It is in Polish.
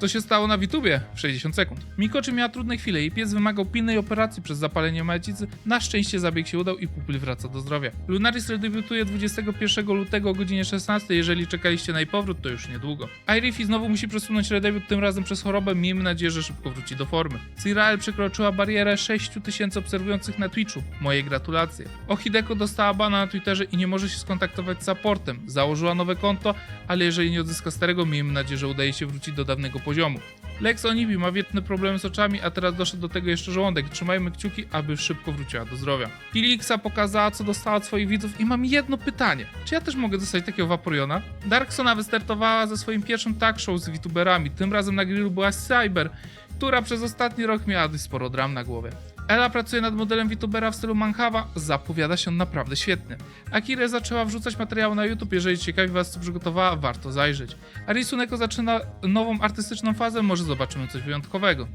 Co się stało na Witubie w 60 sekund. Mikoczy miała trudne chwile i pies wymagał pilnej operacji przez zapalenie macicy. Na szczęście zabieg się udał i pupil wraca do zdrowia. Lunaris redebiutuje 21 lutego o godzinie 16. Jeżeli czekaliście na jej powrót, to już niedługo. Irifi znowu musi przesunąć redebiut, tym razem przez chorobę. Miejmy nadzieję, że szybko wróci do formy. Cirael przekroczyła barierę 6000 obserwujących na Twitchu. Moje gratulacje. Ohideko dostała bana na Twitterze i nie może się skontaktować z supportem. Założyła nowe konto, ale jeżeli nie odzyska starego, miejmy nadzieję, że udaje się wrócić do dawnego poziomu. Lex Onibi ma wietne problemy z oczami, a teraz doszedł do tego jeszcze żołądek. Trzymajmy kciuki, aby szybko wróciła do zdrowia. Filixa pokazała, co dostała od swoich widzów i mam jedno pytanie. Czy ja też mogę dostać takiego Vaporeona? Darksona wystartowała ze swoim pierwszym talk show z VTuberami. Tym razem na grillu była Cyber, która przez ostatni rok miała dość sporo dram na głowie. Ela pracuje nad modelem VTubera w stylu Manhawa, zapowiada się naprawdę świetnie. Akire zaczęła wrzucać materiały na YouTube, jeżeli ciekawi was co przygotowała, warto zajrzeć. A Risuneko zaczyna nową artystyczną fazę, może zobaczymy coś wyjątkowego.